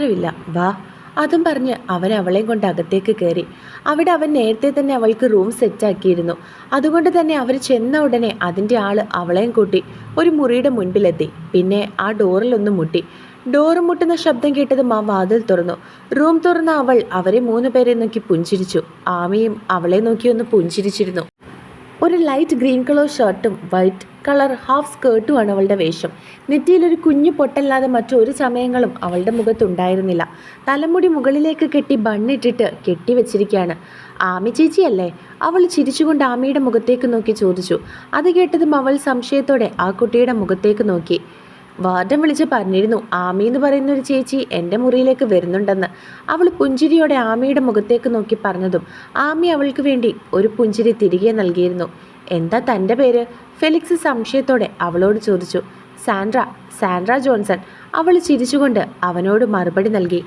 സാരമില്ല വാ. അതും പറഞ്ഞ് അവൻ അവളെയും കൊണ്ട് അകത്തേക്ക് കയറി. അവിടെ അവൻ നേരത്തെ തന്നെ അവൾക്ക് റൂം സെറ്റാക്കിയിരുന്നു അതുകൊണ്ട് തന്നെ അവർ ചെന്ന ഉടനെ അതിന്റെ ആൾ അവളെയും കൂട്ടി ഒരു മുറിയുടെ മുൻപിലെത്തി. പിന്നെ ആ ഡോറിലൊന്ന് മുട്ടി. ഡോറ് മുട്ടുന്ന ശബ്ദം കേട്ടതും ആ വാതിൽ തുറന്നു. റൂം തുറന്ന അവൾ അവരെ മൂന്ന് പേരെ നോക്കി പുഞ്ചിരിച്ചു. ആമയും അവളെ നോക്കി ഒന്ന് പുഞ്ചിരിച്ചിരുന്നു. ഒരു ലൈറ്റ് ഗ്രീൻ കളർ ഷർട്ടും വൈറ്റ് കളർ ഹാഫ് സ്കേർട്ടുമാണ് അവളുടെ വേഷം. നെറ്റിയിലൊരു കുഞ്ഞു പൊട്ടല്ലാതെ മറ്റൊരു സമയങ്ങളും അവളുടെ മുഖത്തുണ്ടായിരുന്നില്ല തലമുടി മുകളിലേക്ക് കെട്ടി ബണ്ണിട്ടിട്ട് കെട്ടിവെച്ചിരിക്കുകയാണ് ആമി ചേച്ചിയല്ലേ അവൾ ചിരിച്ചുകൊണ്ട് ആമിയുടെ മുഖത്തേക്ക് നോക്കി ചോദിച്ചു. അത് കേട്ടതും അവൾ സംശയത്തോടെ ആ കുട്ടിയുടെ മുഖത്തേക്ക് നോക്കി. വാർഡൻ വിളിച്ച് പറഞ്ഞിരുന്നു ആമി എന്ന് പറയുന്ന ഒരു ചേച്ചി എന്റെ മുറിയിലേക്ക് വരുന്നുണ്ടെന്ന്. അവൾ പുഞ്ചിരിയോടെ ആമിയുടെ മുഖത്തേക്ക് നോക്കി പറഞ്ഞതും ആമി അവൾക്ക് വേണ്ടി ഒരു പുഞ്ചിരി തിരികെ നൽകിയിരുന്നു. എന്താ തന്റെ പേര്? ഫെലിക്സ് സംശയത്തോടെ അവളോട് ചോദിച്ചു. Sandra Sandra Johnson. അവൾ ചിരിച്ചുകൊണ്ട് അവനോട് മറുപടി നൽകി.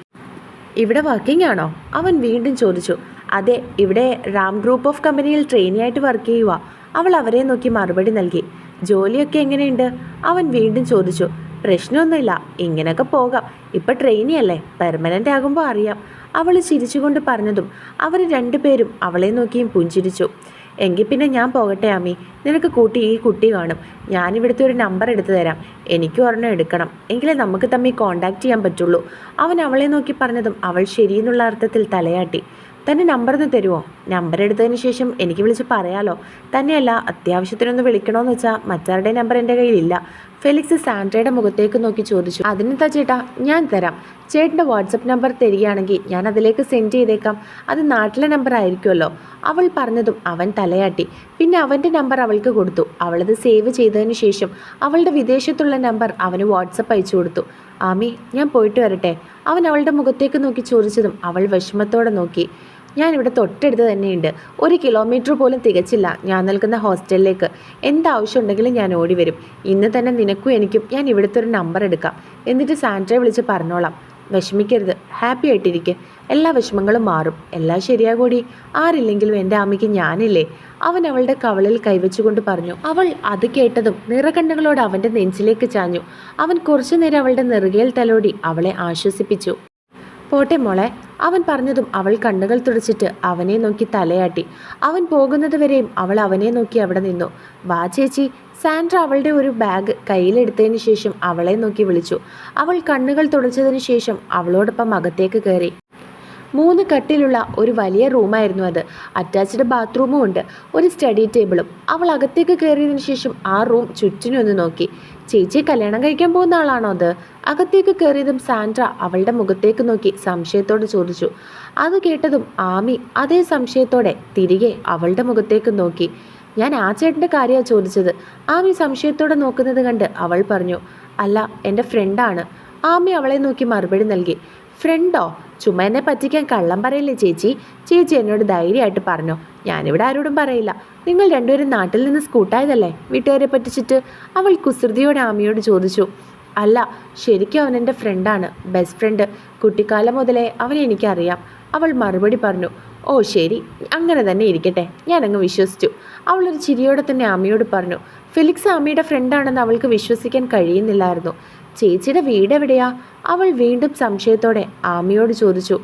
ഇവിടെ വർക്കിംഗ് ആണോ? അവൻ വീണ്ടും ചോദിച്ചു. അതെ ഇവിടെ റാം ഗ്രൂപ്പ് ഓഫ് കമ്പനിയിൽ ട്രെയിനിയായിട്ട് വർക്ക് ചെയ്യുക അവൾ അവരെ നോക്കി മറുപടി നൽകി. ജോലിയൊക്കെ എങ്ങനെയുണ്ട്? അവൻ വീണ്ടും ചോദിച്ചു. പ്രശ്നമൊന്നുമില്ല ഇങ്ങനെയൊക്കെ പോകാം. ഇപ്പം ട്രെയിനി അല്ലേ പെർമനന്റ് ആകുമ്പോൾ അറിയാം. അവൾ ചിരിച്ചുകൊണ്ട് പറഞ്ഞതും അവർ രണ്ടുപേരും അവളെ നോക്കിയും പുഞ്ചിരിച്ചു. എങ്കിൽ പിന്നെ ഞാൻ പോകട്ടെ അമ്മി. നിനക്ക് കൂട്ടി ഈ കുട്ടി കാണും. ഞാനിവിടുത്തെ ഒരു നമ്പർ എടുത്തു തരാം. എനിക്ക് ഒരെണ്ണം എടുക്കണം. എങ്കിലേ നമുക്ക് തമ്മിൽ കോണ്ടാക്ട് ചെയ്യാൻ പറ്റുള്ളൂ. അവൻ അവളെ നോക്കി പറഞ്ഞതും അവൾ ശരിയെന്നുള്ള അർത്ഥത്തിൽ തലയാട്ടി. തന്റെ നമ്പർ ഒന്ന് തരുമോ നമ്പർ എടുത്തതിന് ശേഷം എനിക്ക് വിളിച്ച് പറയാലോ. തന്നെയല്ല അത്യാവശ്യത്തിനൊന്ന് വിളിക്കണമെന്ന് വെച്ചാൽ മറ്റാരുടെ നമ്പർ എന്റെ കയ്യിലില്ല. ഫെലിക്സ് സാൻഡ്രയുടെ മുഖത്തേക്ക് നോക്കി ചോദിച്ചു. അതിനെന്താ ചേട്ടാ? ഞാൻ തരാം. ചേട്ടന്റെ വാട്സപ്പ് നമ്പർ തരികയാണെങ്കിൽ ഞാൻ അതിലേക്ക് സെൻഡ് ചെയ്തേക്കാം. അത് നാട്ടിലെ നമ്പർ ആയിരിക്കുമല്ലോ. അവൾ പറഞ്ഞതും അവൻ തലയാട്ടി. പിന്നെ അവന്റെ നമ്പർ അവൾക്ക് കൊടുത്തു. അവളത് സേവ് ചെയ്തതിന് ശേഷം അവളുടെ വിദേശത്തുള്ള നമ്പർ അവന് വാട്സപ്പ് അയച്ചു കൊടുത്തു. ആമി ഞാൻ പോയിട്ട് വരട്ടെ. അവൻ അവളുടെ മുഖത്തേക്ക് നോക്കി ചോദിച്ചതും അവൾ വിഷമത്തോടെ നോക്കി. ഞാനിവിടെ തൊട്ടടുത്ത് തന്നെയുണ്ട്. ഒരു കിലോമീറ്റർ പോലും തികച്ചില്ല ഞാൻ നിൽക്കുന്ന ഹോസ്റ്റലിലേക്ക് എന്താവശ്യം ഉണ്ടെങ്കിലും ഞാൻ ഓടി വരും. ഇന്ന് തന്നെ നിനക്കും എനിക്കും ഞാൻ ഇവിടുത്തെ ഒരു നമ്പർ എടുക്കാം. എന്നിട്ട് സാൻഡ്രയെ വിളിച്ച് പറഞ്ഞോളാം. വിഷമിക്കരുത്. ഹാപ്പി ആയിട്ടിരിക്കെ. എല്ലാ വിഷമങ്ങളും മാറും. എല്ലാം ശരിയാകൂടി. ആരില്ലെങ്കിലും എന്റെ അമ്മയ്ക്ക് ഞാനില്ലേ? അവൻ അവളുടെ കവളിൽ കൈവച്ചുകൊണ്ട് പറഞ്ഞു. അവൾ അത് കേട്ടതും നിറകണ്ണുകളോട് അവന്റെ നെഞ്ചിലേക്ക് ചാഞ്ഞു. അവൻ കുറച്ചു നേരം അവളുടെ നെറുകയിൽ തലോടി അവളെ ആശ്വസിപ്പിച്ചു. പോട്ടെ മോളെ. അവൻ പറഞ്ഞതും അവൾ കണ്ണുകൾ തുടച്ചിട്ട് അവനെ നോക്കി തലയാട്ടി. അവൻ പോകുന്നത് വരെയും അവൾ അവനെ നോക്കി അവിടെ നിന്നു. വാ ചേച്ചി. സാൻഡ്ര അവളുടെ ഒരു ബാഗ് കയ്യിലെടുത്തതിന് ശേഷം അവളെ നോക്കി വിളിച്ചു. അവൾ കണ്ണുകൾ തുടച്ചതിന് ശേഷം അവളോടൊപ്പം അകത്തേക്ക് കയറി. മൂന്ന് കട്ടിലുള്ള ഒരു വലിയ റൂമായിരുന്നു അത്. അറ്റാച്ച്ഡ് ബാത്റൂമും ഉണ്ട്. ഒരു സ്റ്റഡി ടേബിളും. അവൾ അകത്തേക്ക് കയറിയതിനു ശേഷം ആ റൂം ചുറ്റിനൊന്ന് നോക്കി. ചേച്ചി കല്യാണം കഴിക്കാൻ പോകുന്ന ആളാണോ അത്? അകത്തേക്ക് കയറിയതും സാൻഡ്ര അവളുടെ മുഖത്തേക്ക് നോക്കി സംശയത്തോടെ ചോദിച്ചു. അത് കേട്ടതും ആമി അതേ സംശയത്തോടെ തിരികെ അവളുടെ മുഖത്തേക്ക് നോക്കി. ഞാൻ ആ ചേട്ടന്റെ കാര്യമാണ് ചോദിച്ചത്. ആമി സംശയത്തോടെ നോക്കുന്നത് കണ്ട് അവൾ പറഞ്ഞു അല്ല എന്റെ ഫ്രണ്ടാണ് ആമി അവളെ നോക്കി മറുപടി നൽകി. ഫ്രണ്ടോ ചുമ്മാ എന്നെ പറ്റിക്കാൻ കള്ളം പറയില്ലേ ചേച്ചി? ചേച്ചി എന്നോട് ധൈര്യമായിട്ട് പറഞ്ഞു. ഞാനിവിടെ ആരോടും പറയില്ല. നിങ്ങൾ രണ്ടുപേരും നാട്ടിൽ നിന്ന് സ്കൂട്ടായതല്ലേ? വീട്ടുകാരെ പറ്റിച്ചിട്ട്? അവൾ കുസൃതിയോടെ ആമിയോട് ചോദിച്ചു. അല്ല ശരിക്കും അവൻ എന്റെ ഫ്രണ്ടാണ് ബെസ്റ്റ് ഫ്രണ്ട്. കുട്ടിക്കാലം മുതലേ അവനെ എനിക്കറിയാം. അവൾ മറുപടി പറഞ്ഞു ഓ ശരി. അങ്ങനെ തന്നെ ഇരിക്കട്ടെ. ഞാനങ്ങ് വിശ്വസിച്ചു. അവളൊരു ചിരിയോടെ തന്നെ ആമിയോട് പറഞ്ഞു ഫിലിക്സ് ആമിയുടെ ഫ്രണ്ടാണെന്ന് അവൾക്ക് വിശ്വസിക്കാൻ കഴിയുന്നില്ലായിരുന്നു. ചേച്ചിയുടെ വീട് എവിടെയാ? അവൾ വീണ്ടും സംശയത്തോടെ ആമിയോട് ചോദിച്ചു.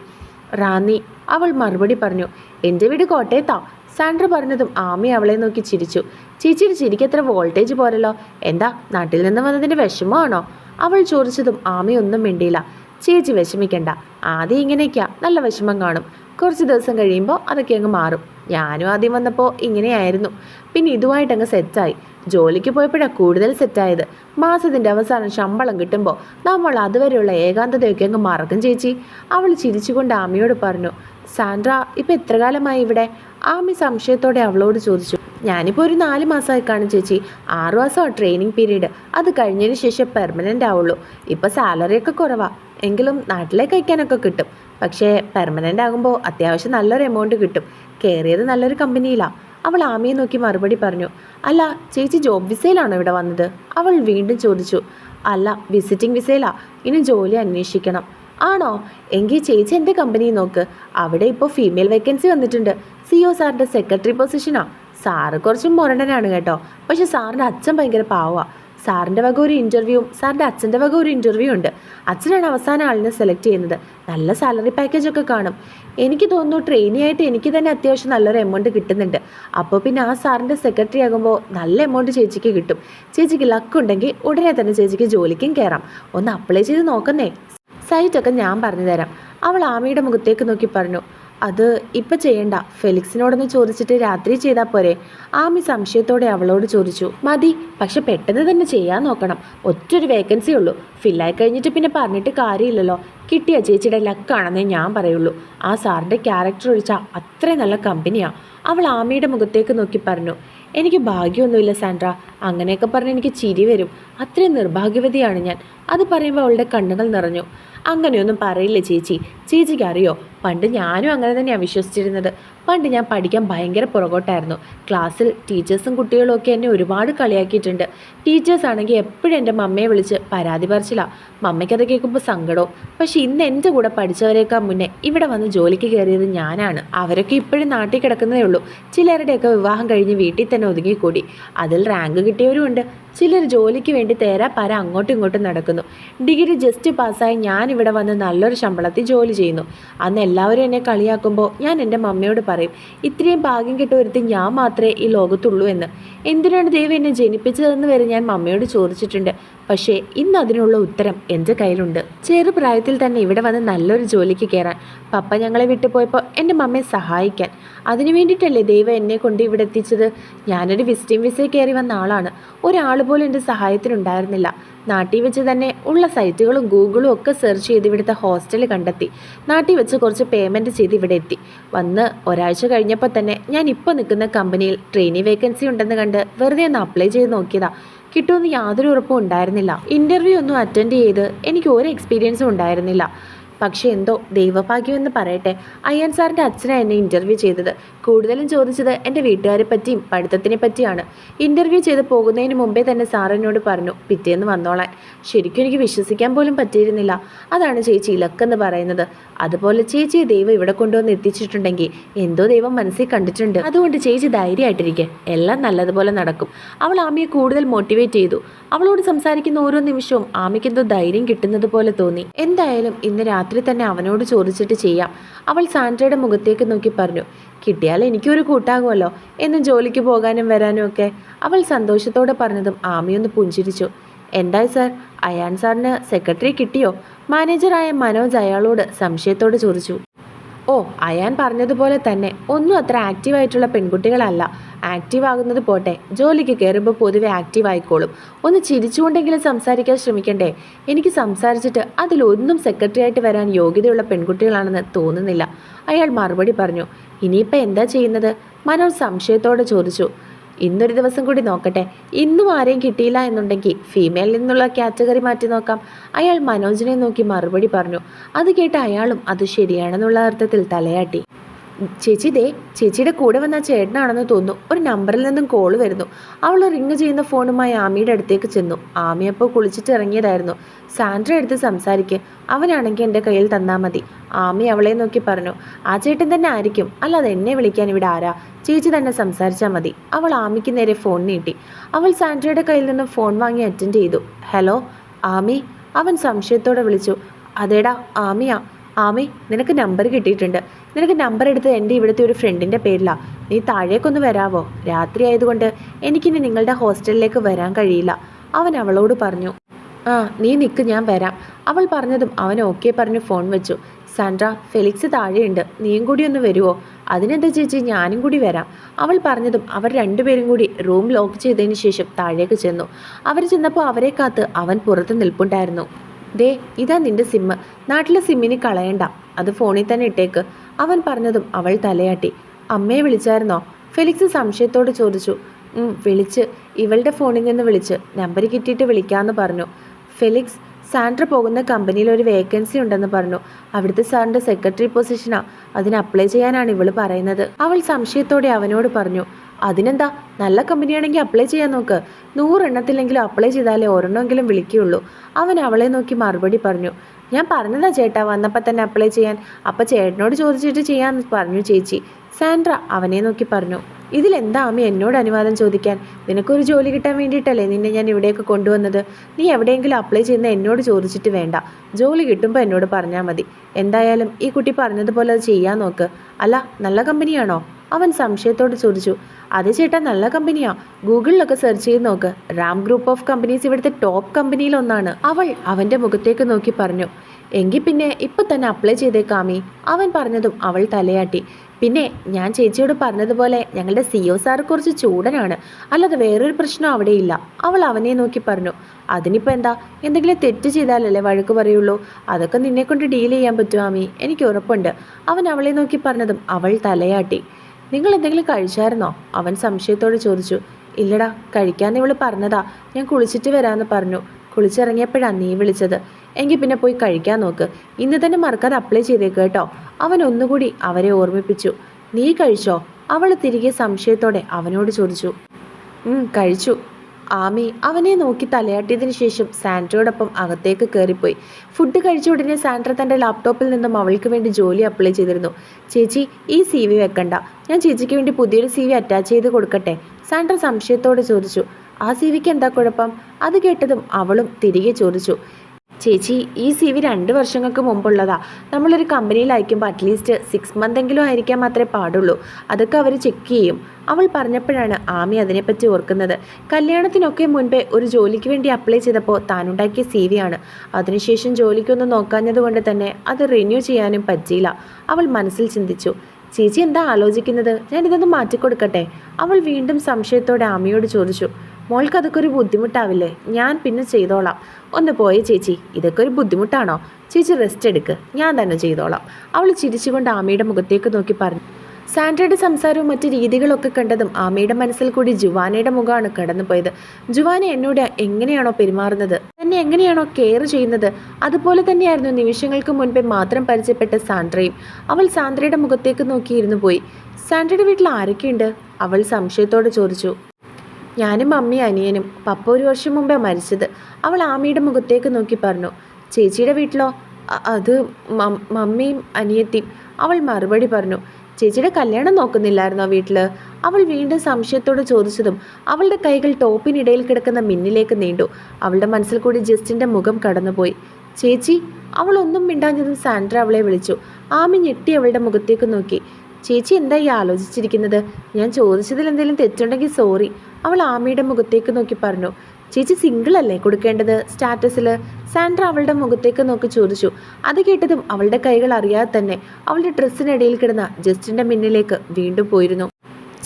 റാന്നി അവൾ മറുപടി പറഞ്ഞു എന്റെ വീട് കോട്ടയത്താ. സാൻഡ്ര പറഞ്ഞതും ആമി അവളെ നോക്കി ചിരിച്ചു. ചേച്ചിയുടെ ചിരിക്ക് എത്ര വോൾട്ടേജ് പോരല്ലോ? എന്താ നാട്ടിൽ നിന്ന് വന്നതിന്റെ വിഷമമാണോ? അവൾ ചോദിച്ചതും ആമി ഒന്നും മിണ്ടിയില്ല. ചേച്ചി വിഷമിക്കണ്ട. ആദ്യം ഇങ്ങനെയൊക്കെയാ. നല്ല വിഷമം കാണും. കുറച്ച് ദിവസം കഴിയുമ്പോൾ അതൊക്കെ അങ്ങ് മാറും. ഞാനും ആദ്യം വന്നപ്പോൾ ഇങ്ങനെയായിരുന്നു. പിന്നെ ഇതുമായിട്ട് അങ്ങ് സെറ്റായി ജോലിക്ക് പോയപ്പോഴാണ് കൂടുതൽ സെറ്റായത് മാസത്തിന്റെ അവസാനം ശമ്പളം കിട്ടുമ്പോൾ നമ്മൾ അതുവരെയുള്ള ഏകാന്തതയൊക്കെ അങ്ങ് മറക്കും ചേച്ചി. അവൾ ചിരിച്ചുകൊണ്ട് ആമിയോട് പറഞ്ഞു സാൻഡ്ര ഇപ്പം എത്ര കാലമായി ഇവിടെ? ആമി സംശയത്തോടെ അവളോട് ചോദിച്ചു ഞാനിപ്പോൾ ഒരു നാല് മാസമായി കാണും ചേച്ചി. ആറു മാസമാണ് ട്രെയിനിങ് പീരീഡ് അത് കഴിഞ്ഞതിന് ശേഷം പെർമനന്റ് ആവുള്ളൂ. ഇപ്പോൾ സാലറിയൊക്കെ കുറവാണ് എങ്കിലും നാട്ടിലേക്ക് അയക്കാനൊക്കെ കിട്ടും. പക്ഷേ പെർമനന്റ് ആകുമ്പോൾ അത്യാവശ്യം നല്ലൊരു എമൗണ്ട് കിട്ടും. കയറിയത് നല്ലൊരു കമ്പനിയിലാണ് അവൾ ആമിയെ നോക്കി മറുപടി പറഞ്ഞു അല്ല ചേച്ചി ജോബ് വിസയിലാണോ ഇവിടെ വന്നത്? അവൾ വീണ്ടും ചോദിച്ചു അല്ല വിസിറ്റിംഗ് വിസയിലാണ് ഇനി ജോലി അന്വേഷിക്കണം. ആണോ? എങ്കിൽ ചേച്ചി എന്റെ കമ്പനി നോക്ക്. അവിടെ ഇപ്പോൾ ഫീമെയിൽ വേക്കൻസി വന്നിട്ടുണ്ട്. സി ഒ സാറിന്റെ സെക്രട്ടറി പൊസിഷനാണ് സാറ് കുറച്ച് മുരണ്ടനാണ് കേട്ടോ. പക്ഷെ സാറിന്റെ അച്ഛൻ ഭയങ്കര പാവമാണ് സാറിന്റെ വക ഒരു ഇന്റർവ്യൂവും സാറിന്റെ അച്ഛന്റെ വക ഒരു ഇന്റർവ്യൂ ഉണ്ട്. അച്ഛനാണ് അവസാന ആളിനെ സെലക്ട് ചെയ്യുന്നത്. നല്ല സാലറി പാക്കേജ് ഒക്കെ കാണും. എനിക്ക് തോന്നുന്നു ട്രെയിനി ആയിട്ട് എനിക്ക് തന്നെ അത്യാവശ്യം നല്ലൊരു എമൗണ്ട് കിട്ടുന്നുണ്ട്. അപ്പോൾ പിന്നെ ആ സാറിന്റെ സെക്രട്ടറി ആകുമ്പോൾ നല്ല എമൗണ്ട് ചേച്ചിക്ക് കിട്ടും. ചേച്ചിക്ക് ലക്ക് ഉണ്ടെങ്കിൽ ഉടനെ തന്നെ ചേച്ചിക്ക് ജോലിക്കും കയറാം ഒന്ന് അപ്ലൈ ചെയ്ത് നോക്കുന്നേ. സൈറ്റൊക്കെ ഞാൻ പറഞ്ഞു തരാം അവൾ ആമയുടെ മുഖത്തേക്ക് നോക്കി പറഞ്ഞു അത് ഇപ്പം ചെയ്യണ്ട. ഫെലിക്സിനോടൊന്ന് ചോദിച്ചിട്ട് രാത്രി ചെയ്താൽ പോരെ. ആമി സംശയത്തോടെ അവളോട് ചോദിച്ചു മതി പക്ഷെ പെട്ടെന്ന് തന്നെ ചെയ്യാൻ നോക്കണം. ഒറ്റൊരു വേക്കൻസി ഉള്ളൂ. ഫില്ലായി കഴിഞ്ഞിട്ട് പിന്നെ പറഞ്ഞിട്ട് കാര്യമില്ലല്ലോ. കിട്ടിയ ചേച്ചിയുടെ ലക്കാണെന്നേ ഞാൻ പറയുള്ളൂ. ആ സാറിന്റെ ക്യാരക്ടർ ഒഴിച്ചാൽ അത്രയും നല്ല കമ്പനിയാണ് അവൾ ആമിയുടെ മുഖത്തേക്ക് നോക്കി പറഞ്ഞു എനിക്ക് ഭാഗ്യമൊന്നുമില്ല സാൻഡ്ര. അങ്ങനെയൊക്കെ പറഞ്ഞ് എനിക്ക് ചിരി വരും. അത്രയും നിർഭാഗ്യവതിയാണ് ഞാൻ. അത് പറയുമ്പോൾ അവളുടെ കണ്ണുകൾ നിറഞ്ഞു. അങ്ങനെയൊന്നും പറയില്ല ചേച്ചി? ചേച്ചിക്ക് അറിയോ? പണ്ട് ഞാനും അങ്ങനെ തന്നെയാണ് വിശ്വസിച്ചിരുന്നത്. പണ്ട് ഞാൻ പഠിക്കാൻ ഭയങ്കര പുറകോട്ടായിരുന്നു. ക്ലാസ്സിൽ ടീച്ചേഴ്സും കുട്ടികളും ഒക്കെ എന്നെ ഒരുപാട് കളിയാക്കിയിട്ടുണ്ട്. ടീച്ചേഴ്സ് ആണെങ്കിൽ എപ്പോഴും എന്റെ മമ്മയെ വിളിച്ച് പരാതി പറിച്ചില്ല മമ്മയ്ക്കത് കേൾക്കുമ്പോൾ സങ്കടവും. പക്ഷേ ഇന്ന് എന്റെ കൂടെ പഠിച്ചവരേക്കാൾ മുന്നേ ഇവിടെ വന്ന് ജോലിക്ക് കയറിയത് ഞാനാണ്. അവരൊക്കെ ഇപ്പോഴും നാട്ടിൽ കിടക്കുന്നതേ ഉള്ളൂ. ചിലരുടെയൊക്കെ വിവാഹം കഴിഞ്ഞ് വീട്ടിൽ തന്നെ ഒതുങ്ങിക്കൂടി. അതിൽ റാങ്ക് കിട്ടിയവരുമുണ്ട് ചിലർ ജോലിക്ക് വേണ്ടി തേരാ പര അങ്ങോട്ടും ഇങ്ങോട്ടും നടക്കുന്നു. ഡിഗ്രി ജസ്റ്റ് പാസ്സായി ഞാൻ ഇവിടെ വന്ന് നല്ലൊരു ശമ്പളത്തിൽ ജോലി ചെയ്യുന്നു. അന്ന് എല്ലാവരും എന്നെ കളിയാക്കുമ്പോൾ ഞാൻ എന്റെ മമ്മയോട് പറയും ഇത്രയും ഭാഗ്യം കിട്ട ഒരുത്തി ഞാൻ മാത്രമേ ഈ ലോകത്തുള്ളൂ എന്ന്. എന്തിനാണ് ദൈവം എന്നെ ജനിപ്പിച്ചതെന്ന് വരെ ഞാൻ മമ്മയോട് ചോദിച്ചിട്ടുണ്ട്. പക്ഷേ ഇന്ന് അതിനുള്ള ഉത്തരം എന്റെ കയ്യിലുണ്ട്. ചെറുപ്രായത്തിൽ തന്നെ ഇവിടെ വന്ന് നല്ലൊരു ജോലിക്ക് കയറാൻ പപ്പ ഞങ്ങളെ വിട്ടുപോയപ്പോൾ എന്റെ മമ്മയെ സഹായിക്കാൻ. അതിനു വേണ്ടിയിട്ടല്ലേ ദൈവം എന്നെ കൊണ്ട് ഇവിടെ എത്തിച്ചത്? ഞാനൊരു വിസിറ്റിംഗ് വിസയിൽ കയറി വന്ന ആളാണ്. ഒരാൾ പോലും എന്റെ സഹായത്തിനുണ്ടായിരുന്നില്ല. നാട്ടിൽ വെച്ച് തന്നെ ഉള്ള സൈറ്റുകളും ഗൂഗിളും ഒക്കെ സെർച്ച് ചെയ്ത് ഇവിടുത്തെ ഹോസ്റ്റൽ കണ്ടെത്തി. നാട്ടിൽ വെച്ച് കുറച്ച് പേയ്മെന്റ് ചെയ്ത് ഇവിടെ എത്തി. വന്ന് ഒരാഴ്ച കഴിഞ്ഞപ്പോൾ തന്നെ ഞാൻ ഇപ്പോൾ നിൽക്കുന്ന കമ്പനിയിൽ ട്രെയിനിങ് വേക്കൻസി ഉണ്ടെന്ന് കണ്ട് വെറുതെ ഒന്ന് അപ്ലൈ ചെയ്ത് നോക്കിയതാ. കിട്ടുമെന്ന് യാതൊരു ഉറപ്പും ഉണ്ടായിരുന്നില്ല. ഇന്റർവ്യൂ ഒന്നും അറ്റൻഡ് ചെയ്ത് എനിക്ക് ഒരു എക്സ്പീരിയൻസും ഉണ്ടായിരുന്നില്ല. പക്ഷേ എന്തോ ദൈവഭാഗ്യമെന്ന് പറയട്ടെ. അയ്യൻ സാറിന്റെ അച്ഛനാണ് എന്നെ ഇന്റർവ്യൂ ചെയ്തത്. കൂടുതലും ചോദിച്ചത് എന്റെ വീട്ടുകാരെ പറ്റിയും പഠിത്തത്തിനെ പറ്റിയാണ്. ഇന്റർവ്യൂ ചെയ്ത് പോകുന്നതിന് മുമ്പേ തന്നെ സാറിനോട് പറഞ്ഞു പിറ്റേന്ന് വന്നോളാൻ. ശരിക്കും എനിക്ക് വിശ്വസിക്കാൻ പോലും പറ്റിയിരുന്നില്ല. അതാണ് ചേച്ചി ഇലക്കെന്ന് പറയുന്നത്. അതുപോലെ ചേച്ചിയെ ദൈവം ഇവിടെ കൊണ്ടുവന്ന് എത്തിച്ചിട്ടുണ്ടെങ്കിൽ എന്തോ ദൈവം മനസ്സിൽ കണ്ടിട്ടുണ്ട്. അതുകൊണ്ട് ചേച്ചി ധൈര്യമായിട്ടിരിക്കെ. എല്ലാം നല്ലതുപോലെ നടക്കും. അവൾ ആമിയെ കൂടുതൽ മോട്ടിവേറ്റ് ചെയ്തു. അവളോട് സംസാരിക്കുന്ന ഓരോ നിമിഷവും ആമിക്ക് എന്തോ ധൈര്യം കിട്ടുന്നത് പോലെ തോന്നി. എന്തായാലും ഇന്ന് രാത്രി തന്നെ അവനോട് ചോദിച്ചിട്ട് ചെയ്യാം. അവൾ സാൻഡ്രയുടെ മുഖത്തേക്ക് നോക്കി പറഞ്ഞു കിട്ടിയാൽ എനിക്കൊരു കൂട്ടാകുമല്ലോ. എന്നും ജോലിക്ക് പോകാനും വരാനും ഒക്കെ. അവൾ സന്തോഷത്തോടെ പറഞ്ഞതും ആമിയൊന്ന് പുഞ്ചിരിച്ചു. എന്തായി സാർ? അയാൻ സാറിന് സെക്രട്ടറി കിട്ടിയോ? മാനേജറായ മനോജ് അയാളോട് സംശയത്തോടെ ചോദിച്ചു. ഓ അയാൻ പറഞ്ഞതുപോലെ തന്നെ. ഒന്നും അത്ര ആക്റ്റീവായിട്ടുള്ള പെൺകുട്ടികളല്ല. ആക്റ്റീവ് ആകുന്നത് പോട്ടെ. ജോലിക്ക് കയറുമ്പോൾ പൊതുവെ ആക്റ്റീവ് ആയിക്കോളും. ഒന്ന് ചിരിച്ചുകൊണ്ടെങ്കിലും സംസാരിക്കാൻ ശ്രമിക്കണ്ടേ? എനിക്ക് സംസാരിച്ചിട്ട് അതിലൊന്നും സെക്രട്ടറി ആയിട്ട് വരാൻ യോഗ്യതയുള്ള പെൺകുട്ടികളാണെന്ന് തോന്നുന്നില്ല. അയാൾ മറുപടി പറഞ്ഞു ഇനിയിപ്പോൾ എന്താ ചെയ്യുന്നത്? മനോ സംശയത്തോടെ ചോദിച്ചു ഇന്നൊരു ദിവസം കൂടി നോക്കട്ടെ. ഇന്നും ആരെയും കിട്ടിയില്ല എന്നുണ്ടെങ്കിൽ ഫീമെയിൽ നിന്നുള്ള കാറ്റഗറി മാറ്റി നോക്കാം. അയാൾ മനോജിനെ നോക്കി മറുപടി പറഞ്ഞു. അത് കേട്ട് അയാളും അത് ശരിയാണെന്നുള്ള അർത്ഥത്തിൽ തലയാട്ടി. ചേച്ചി ദേ ചേച്ചിയുടെ കൂടെ വന്ന ചേട്ടനാണെന്ന് തോന്നുന്നു. ഒരു നമ്പറിൽ നിന്നും കോൾ വരുന്നു. അവൾ റിങ് ചെയ്യുന്ന ഫോണുമായി ആമിയുടെ അടുത്തേക്ക് ചെന്നു. ആമി അപ്പോൾ കുളിച്ചിട്ട് ഇറങ്ങിയതായിരുന്നു സാൻഡ്ര എടുത്ത് സംസാരിക്കുക അവനാണെങ്കിൽ എന്റെ കയ്യിൽ തന്നാൽ മതി. ആമി അവളെ നോക്കി പറഞ്ഞു ആ ചേട്ടൻ തന്നെ ആയിരിക്കും. അല്ലാതെ എന്നെ വിളിക്കാൻ ഇവിടെ ആരാ? ചേച്ചി തന്നെ സംസാരിച്ചാൽ മതി. അവൾ ആമിക്ക് നേരെ ഫോൺ നീട്ടി. അവൾ സാൻഡ്രയുടെ കയ്യിൽ നിന്ന് ഫോൺ വാങ്ങി അറ്റൻഡ് ചെയ്തു. ഹലോ ആമി? അവൻ സംശയത്തോടെ വിളിച്ചു. അതേടാ ആമിയാ. ആമി നിനക്ക് നമ്പർ കിട്ടിയിട്ടുണ്ട്. നിനക്ക് നമ്പർ എടുത്ത് എന്റെ ഇവിടുത്തെ ഒരു ഫ്രണ്ടിന്റെ പേരിലാണ് നീ താഴേക്കൊന്ന് വരാവോ? രാത്രി ആയതുകൊണ്ട് എനിക്കിനി നിങ്ങളുടെ ഹോസ്റ്റലിലേക്ക് വരാൻ കഴിയില്ല. അവൻ അവളോട് പറഞ്ഞു ആ നീ നിൽക്ക് ഞാൻ വരാം. അവൾ പറഞ്ഞതും അവൻ ഓക്കെ പറഞ്ഞ് ഫോൺ വെച്ചു. സാൻഡ്ര ഫെലിക്സ് താഴെയുണ്ട്. നീയും കൂടി ഒന്ന് വരുമോ അതിനെന്താ ചേച്ചി? ഞാനും കൂടി വരാം. അവൾ പറഞ്ഞതും അവർ രണ്ടുപേരും കൂടി റൂം ലോക്ക് ചെയ്തതിന് ശേഷം താഴേക്ക് ചെന്നു. അവർ ചെന്നപ്പോൾ അവരെ കാത്ത് അവൻ പുറത്ത് നിൽപ്പുണ്ടായിരുന്നു. ദേ ഇതാ നിന്റെ സിമ്മ് നാട്ടിലെ സിമ്മിന് കളയണ്ട. അത് ഫോണിൽ തന്നെ ഇട്ടേക്ക്. അവൻ പറഞ്ഞതും അവൾ തലയാട്ടി. അമ്മയെ വിളിച്ചായിരുന്നോ? ഫെലിക്സ് സംശയത്തോട് ചോദിച്ചു. "ഉം, വിളിച്ച്. ഇവളുടെ ഫോണിൽ നിന്ന് വിളിച്ച്. നമ്പർ കിട്ടിയിട്ട് വിളിക്കാമെന്ന് പറഞ്ഞു. ഫെലിക്സ് സാൻഡ്ര പോകുന്ന കമ്പനിയിൽ ഒരു വേക്കൻസി ഉണ്ടെന്ന് പറഞ്ഞു. അവിടുത്തെ സാറിന്റെ സെക്രട്ടറി പൊസിഷനാ. അതിന് അപ്ലൈ ചെയ്യാനാണ് ഇവൾ പറയുന്നത്. അവൾ സംശയത്തോടെ അവനോട് പറഞ്ഞു അതിനെന്താ? നല്ല കമ്പനിയാണെങ്കിൽ അപ്ലൈ ചെയ്യാൻ നോക്ക്. നൂറെണ്ണത്തിലെങ്കിലും അപ്ലൈ ചെയ്താലേ ഒരെണ്ണമെങ്കിലും വിളിക്കുകയുള്ളൂ. അവൻ അവളെ നോക്കി മറുപടി പറഞ്ഞു ഞാൻ പറഞ്ഞതാ ചേട്ടാ വന്നപ്പോൾ തന്നെ അപ്ലൈ ചെയ്യാൻ. അപ്പം ചേട്ടനോട് ചോദിച്ചിട്ട് ചെയ്യാമെന്ന് പറഞ്ഞു ചേച്ചി. സാൻഡ്ര അവനെ നോക്കി പറഞ്ഞു ഇതിലെന്താ അമ്മ എന്നോട് അനുവാദം ചോദിക്കാൻ? നിനക്കൊരു ജോലി കിട്ടാൻ വേണ്ടിയിട്ടല്ലേ നിന്നെ ഞാൻ ഇവിടേക്ക് കൊണ്ടുവന്നത്? നീ എവിടെയെങ്കിലും അപ്ലൈ ചെയ്യുന്ന എന്നോട് ചോദിച്ചിട്ട് വേണ്ട. ജോലി കിട്ടുമ്പോൾ എന്നോട് പറഞ്ഞാൽ മതി. എന്തായാലും ഈ കുട്ടി പറഞ്ഞതുപോലെ അത് ചെയ്യാൻ നോക്ക്. അല്ല നല്ല കമ്പനിയാണോ? അവൻ സംശയത്തോട് ചോദിച്ചു അത് ചേട്ടാ നല്ല കമ്പനിയാ. ഗൂഗിളിലൊക്കെ സെർച്ച് ചെയ്ത് നോക്ക്. റാം ഗ്രൂപ്പ് ഓഫ് കമ്പനീസ് ഇവിടുത്തെ ടോപ്പ് കമ്പനിയിലൊന്നാണ് അവൾ അവന്റെ മുഖത്തേക്ക് നോക്കി പറഞ്ഞു എങ്കിൽ പിന്നെ ഇപ്പം തന്നെ അപ്ലൈ ചെയ്തേക്കാമി? അവൻ പറഞ്ഞതും അവൾ തലയാട്ടി. പിന്നെ ഞാൻ ചേച്ചിയോട് പറഞ്ഞതുപോലെ ഞങ്ങളുടെ സി ഒ സാറ് കുറച്ച് ചൂടനാണ്. അല്ലാതെ വേറൊരു പ്രശ്നം അവിടെയില്ല. അവൾ അവനെ നോക്കി പറഞ്ഞു അതിനിപ്പോൾ എന്താ? എന്തെങ്കിലും തെറ്റ് ചെയ്താലല്ലേ വഴക്ക് പറയുള്ളൂ? അതൊക്കെ നിന്നെ കൊണ്ട് ഡീൽ ചെയ്യാൻ പറ്റും ആമി. എനിക്ക് ഉറപ്പുണ്ട്. അവൻ അവളെ നോക്കി പറഞ്ഞതും അവൾ തലയാട്ടി. നിങ്ങൾ എന്തെങ്കിലും കഴിച്ചായിരുന്നോ? അവൻ സംശയത്തോടെ ചോദിച്ചു. ഇല്ലടാ കഴിക്കാന്ന് ഇവൾ പറഞ്ഞതാ. ഞാൻ കുളിച്ചിട്ട് വരാമെന്ന് പറഞ്ഞു. കുളിച്ചിറങ്ങിയപ്പോഴാണ് നീ വിളിച്ചത്. എങ്കിൽ പിന്നെ പോയി കഴിക്കാൻ നോക്ക്. ഇന്ന് തന്നെ മറക്കാതെ അപ്ലൈ ചെയ്തേക്ക് കേട്ടോ. അവൻ ഒന്നുകൂടി അവരെ ഓർമ്മിപ്പിച്ചു. നീ കഴിച്ചോ? അവൾ തിരികെ സംശയത്തോടെ അവനോട് ചോദിച്ചു. "ഉം, കഴിച്ചു. ആമി അവനെ നോക്കി തലയാട്ടിയതിനു ശേഷം സാൻഡ്രയോടൊപ്പം അകത്തേക്ക് കയറിപ്പോയി ഫുഡ് കഴിച്ച ഉടനെ സാൻഡ്ര തന്റെ ലാപ്ടോപ്പിൽ നിന്നും അവൾക്ക് വേണ്ടി ജോലി അപ്ലൈ ചെയ്തിരുന്നു. ചേച്ചി ഈ സി വി വെക്കണ്ട. ഞാൻ ചേച്ചിക്ക് വേണ്ടി പുതിയൊരു സി വി അറ്റാച്ച് ചെയ്ത് കൊടുക്കട്ടെ? സാൻഡ്ര സംശയത്തോടെ ചോദിച്ചു. ആ സി വിക്ക് എന്താ കുഴപ്പം? അത് കേട്ടതും അവളും തിരികെ ചോദിച്ചു. ചേച്ചി ഈ സി വി രണ്ട് വർഷങ്ങൾക്ക് മുമ്പുള്ളതാ. നമ്മളൊരു കമ്പനിയിൽ അറ്റ്ലീസ്റ്റ് സിക്സ് മന്ത് എങ്കിലും ആയിരിക്കാൻ മാത്രമേ പാടുള്ളൂ. അതൊക്കെ അവർ ചെക്ക് ചെയ്യും. അവൾ പറഞ്ഞപ്പോഴാണ് ആമി അതിനെപ്പറ്റി ഓർക്കുന്നത്. കല്യാണത്തിനൊക്കെ മുൻപേ ഒരു ജോലിക്ക് വേണ്ടി അപ്ലൈ ചെയ്തപ്പോൾ താനുണ്ടാക്കിയ സി വി ആണ്. അതിനുശേഷം ജോലിക്കൊന്നും നോക്കാഞ്ഞത് കൊണ്ട് തന്നെ അത് റിന്യൂ ചെയ്യാനും പറ്റിയില്ല. അവൾ മനസ്സിൽ ചിന്തിച്ചു. ചേച്ചി എന്താ ആലോചിക്കുന്നത്? ഞാനിതൊന്ന് മാറ്റിക്കൊടുക്കട്ടെ? അവൾ വീണ്ടും സംശയത്തോടെ ആമിയോട് ചോദിച്ചു. മോൾക്ക് അതൊക്കെ ഒരു ബുദ്ധിമുട്ടാവില്ലേ? ഞാൻ പിന്നെ ചെയ്തോളാം. ഒന്ന് പോയേ ചേച്ചി ഇതൊക്കെ ഒരു ബുദ്ധിമുട്ടാണോ? ചേച്ചി റെസ്റ്റ് എടുക്ക് ഞാൻ തന്നെ ചെയ്തോളാം. അവൾ ചിരിച്ചുകൊണ്ട് ആമയുടെ മുഖത്തേക്ക് നോക്കി പറഞ്ഞു. സാൻഡ്രയുടെ സംസാരവും മറ്റ് രീതികളൊക്കെ കണ്ടതും ആമയുടെ മനസ്സിൽ കൂടി ജുവാനയുടെ മുഖമാണ് കടന്നുപോയത്. ജുവാന എന്നോട് എങ്ങനെയാണോ പെരുമാറുന്നത്? തന്നെ എങ്ങനെയാണോ കെയർ ചെയ്യുന്നത്? അതുപോലെ തന്നെയായിരുന്നു നിമിഷങ്ങൾക്ക് മുൻപേ മാത്രം പരിചയപ്പെട്ട സാൻഡ്രയും. അവൾ സാൻഡ്രയുടെ മുഖത്തേക്ക് നോക്കിയിരുന്നു പോയി. സാൻഡ്രയുടെ വീട്ടിൽ ആരൊക്കെയുണ്ട്? അവൾ സംശയത്തോടെ ചോദിച്ചു. ഞാനും മമ്മിയും അനിയനും പപ്പ ഒരു വർഷം മുമ്പേ മരിച്ചത്. അവൾ ആമിയുടെ മുഖത്തേക്ക് നോക്കി പറഞ്ഞു ചേച്ചിയുടെ വീട്ടിലോ? അത് മമ്മിയും അനിയത്തിയും. അവൾ മറുപടി പറഞ്ഞു ചേച്ചിയുടെ കല്യാണം നോക്കുന്നില്ലായിരുന്നോ വീട്ടിൽ അവൾ വീണ്ടും സംശയത്തോട് ചോദിച്ചതും അവളുടെ കൈകൾ ടോപ്പിനിടയിൽ കിടക്കുന്ന മിന്നിലേക്ക് നീണ്ടു. അവളുടെ മനസ്സിൽ കൂടി ജസ്റ്റിന്റെ മുഖം കടന്നുപോയി. ചേച്ചി? അവൾ ഒന്നും മിണ്ടാഞ്ഞതും സാൻഡ്ര അവളെ വിളിച്ചു. ആമി ഞെട്ടി അവളുടെ മുഖത്തേക്ക് നോക്കി. ചേച്ചി എന്തായി ആലോചിച്ചിരിക്കുന്നത്? ഞാൻ ചോദിച്ചതിൽ എന്തെങ്കിലും തെറ്റുണ്ടെങ്കിൽ സോറി. അവൾ ആമിയുടെ മുഖത്തേക്ക് നോക്കി പറഞ്ഞു ചേച്ചി സിംഗിൾ അല്ലേ കൊടുക്കേണ്ടത്? സ്റ്റാറ്റസിൽ സാൻഡ്ര അവളുടെ മുഖത്തേക്ക് നോക്കി ചോദിച്ചു. അത് കേട്ടതും അവളുടെ കൈകൾ അറിയാതെ തന്നെ അവളുടെ ഡ്രസ്സിനിടയിൽ കിടന്ന ജസ്റ്റിന്റെ മിന്നിലേക്ക് വീണ്ടും പോയിരുന്നു.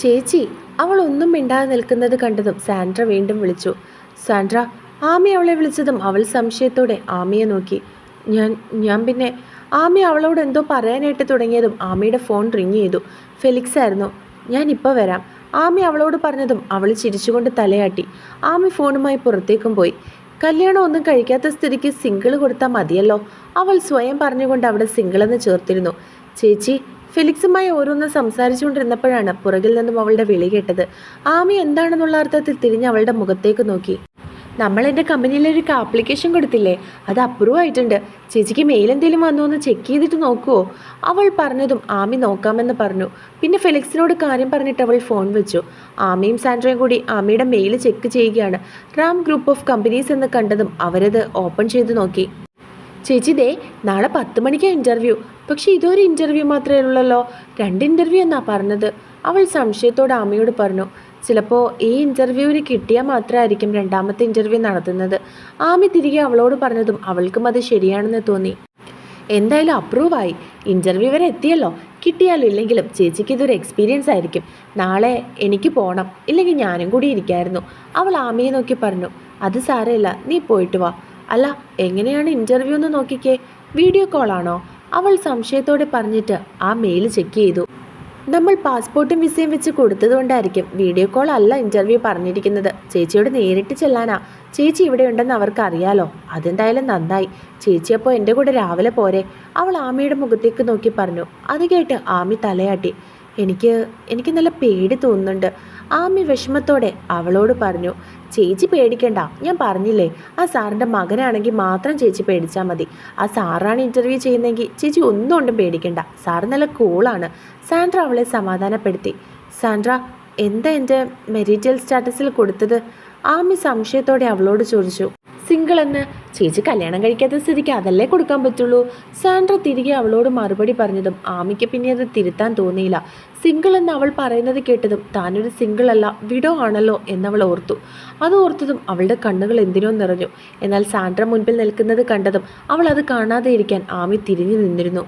ചേച്ചി അവൾ ഒന്നും മിണ്ടാതെ നിൽക്കുന്നത് കണ്ടതും സാൻഡ്ര വീണ്ടും വിളിച്ചു. സാൻഡ്ര ആമി അവളെ വിളിച്ചതും അവൾ സംശയത്തോടെ ആമിയെ നോക്കി. ഞാൻ ഞാൻ പിന്നെ ആമി അവളോട് എന്തോ പറയാനായിട്ട് തുടങ്ങിയതും ആമിയുടെ ഫോൺ റിങ് ചെയ്തു. ഫെലിക്സ് ആയിരുന്നു. ഞാൻ ഇപ്പോൾ വരാം. ആമി അവളോട് പറഞ്ഞതും അവൾ ചിരിച്ചുകൊണ്ട് തലയാട്ടി. ആമി ഫോണുമായി പുറത്തേക്കും പോയി. കല്യാണം ഒന്നും കഴിക്കാത്ത സ്ഥിതിക്ക് സിംഗിൾ കൊടുത്താൽ മതിയല്ലോ. അവൾ സ്വയം പറഞ്ഞുകൊണ്ട് അവിടെ സിംഗിളെന്ന് ചേർത്തിരുന്നു. ചേച്ചി ഫിലിക്സുമായി ഓരോന്ന് സംസാരിച്ചുകൊണ്ടിരുന്നപ്പോഴാണ് പുറകിൽ നിന്നും അവളുടെ വിളി കേട്ടത്. ആമി എന്താണെന്നുള്ള അർത്ഥത്തിൽ തിരിഞ്ഞ് അവളുടെ മുഖത്തേക്ക് നോക്കി. നമ്മൾ എന്റെ കമ്പനിയിലൊരു ആപ്ലിക്കേഷൻ കൊടുത്തില്ലേ? അത് അപ്രൂവ് ആയിട്ടുണ്ട് ചേച്ചിക്ക് മെയിൽ എന്തെങ്കിലും വന്നോ എന്ന് ചെക്ക് ചെയ്തിട്ട് നോക്കുമോ അവൾ പറഞ്ഞതും ആമി നോക്കാമെന്ന് പറഞ്ഞു. പിന്നെ ഫെലിക്സിനോട് കാര്യം പറഞ്ഞിട്ട് അവൾ ഫോൺ വെച്ചു. ആമിയും സാൻഡ്രയും കൂടി ആമിയുടെ മെയിൽ ചെക്ക് ചെയ്യുകയാണ്. റാം ഗ്രൂപ്പ് ഓഫ് കമ്പനീസ് എന്ന് കണ്ടതും അവരത് ഓപ്പൺ ചെയ്ത് നോക്കി. ചേച്ചി ദേ നാളെ പത്ത് മണിക്കാ ഇന്റർവ്യൂ പക്ഷെ ഇതൊരു ഇന്റർവ്യൂ മാത്രമേ ഉള്ളല്ലോ. രണ്ട് ഇന്റർവ്യൂ എന്നാണ് പറഞ്ഞത്? അവൾ സംശയത്തോട് ആമയോട് പറഞ്ഞു. ചിലപ്പോൾ ഈ ഇന്റർവ്യൂവിന് കിട്ടിയാൽ മാത്രമായിരിക്കും രണ്ടാമത്തെ ഇന്റർവ്യൂ നടത്തുന്നത്. ആമി തിരികെ അവളോട് പറഞ്ഞതും അവൾക്കും അത് ശരിയാണെന്ന് തോന്നി. എന്തായാലും അപ്രൂവ് ആയി. ഇന്റർവ്യൂ വരെ എത്തിയല്ലോ. കിട്ടിയാലും ഇല്ലെങ്കിലും ചേച്ചിക്ക് ഇതൊരു എക്സ്പീരിയൻസ് ആയിരിക്കും. നാളെ എനിക്ക് പോകണം ഇല്ലെങ്കിൽ ഞാനും കൂടി ഇരിക്കായിരുന്നു. അവൾ ആമിയെ നോക്കി പറഞ്ഞു. അത് സാരമില്ല. നീ പോയിട്ട് വാ. അല്ല എങ്ങനെയാണ് ഇന്റർവ്യൂ എന്ന് നോക്കിക്കേ. വീഡിയോ കോളാണോ അവൾ സംശയത്തോടെ പറഞ്ഞിട്ട് ആ മെയിൽ ചെക്ക് ചെയ്തു. നമ്മൾ പാസ്പോർട്ടും വിസയും വെച്ച് കൊടുത്തതുകൊണ്ടായിരിക്കും വീഡിയോ കോൾ അല്ല ഇന്റർവ്യൂ പറഞ്ഞിരിക്കുന്നത്. ചേച്ചിയോട് നേരിട്ട് ചെല്ലാനാ. ചേച്ചി ഇവിടെ ഉണ്ടെന്ന് അവർക്കറിയാലോ. അതെന്തായാലും നന്നായി. ചേച്ചിയപ്പോൾ എന്റെ കൂടെ രാവിലെ പോരെ. അവൾ ആമിയുടെ മുഖത്തേക്ക് നോക്കി പറഞ്ഞു. അത് കേട്ട് ആമി തലയാട്ടി. എനിക്ക് എനിക്ക് നല്ല പേടി തോന്നുന്നുണ്ട്. ആമി വിഷമത്തോടെ അവളോട് പറഞ്ഞു ചേച്ചി പേടിക്കണ്ട ഞാൻ പറഞ്ഞില്ലേ ആ സാറിന്റെ മകനാണെങ്കിൽ മാത്രം ചേച്ചി പേടിച്ചാൽ മതി. ആ സാറാണ് ഇന്റർവ്യൂ ചെയ്യുന്നതെങ്കിൽ ചേച്ചി ഒന്നുകൊണ്ടും പേടിക്കണ്ട. സാർ നല്ല കൂളാണ് സാൻഡ്ര അവളെ സമാധാനപ്പെടുത്തി. സാൻഡ്ര എന്താ എന്റെ മെരീറ്റൽ സ്റ്റാറ്റസിൽ കൊടുത്തത്? ആമി സംശയത്തോടെ അവളോട് ചോദിച്ചു. സിംഗിൾ എന്ന്. ചേച്ചി കല്യാണം കഴിക്കാത്ത സ്ഥിതിക്ക് അതല്ലേ കൊടുക്കാൻ പറ്റുള്ളൂ? സാൻഡ്ര തിരികെ അവളോട് മറുപടി പറഞ്ഞതും ആമിക്ക് പിന്നെ അത് തിരുത്താൻ തോന്നിയില്ല. സിംഗിൾ എന്ന് അവൾ പറയുന്നത് കേട്ടതും താനൊരു സിംഗിൾ അല്ല വിഡോ ആണല്ലോ എന്നവൾ ഓർത്തു. അത് ഓർത്തതും അവളുടെ കണ്ണുകൾ എന്തിനോ നിറഞ്ഞു. എന്നാൽ സാൻഡ്ര മുൻപിൽ നിൽക്കുന്നത് കണ്ടതും അവൾ അത് കാണാതെ ഇരിക്കാൻ ആമി തിരിഞ്ഞു നിന്നിരുന്നു.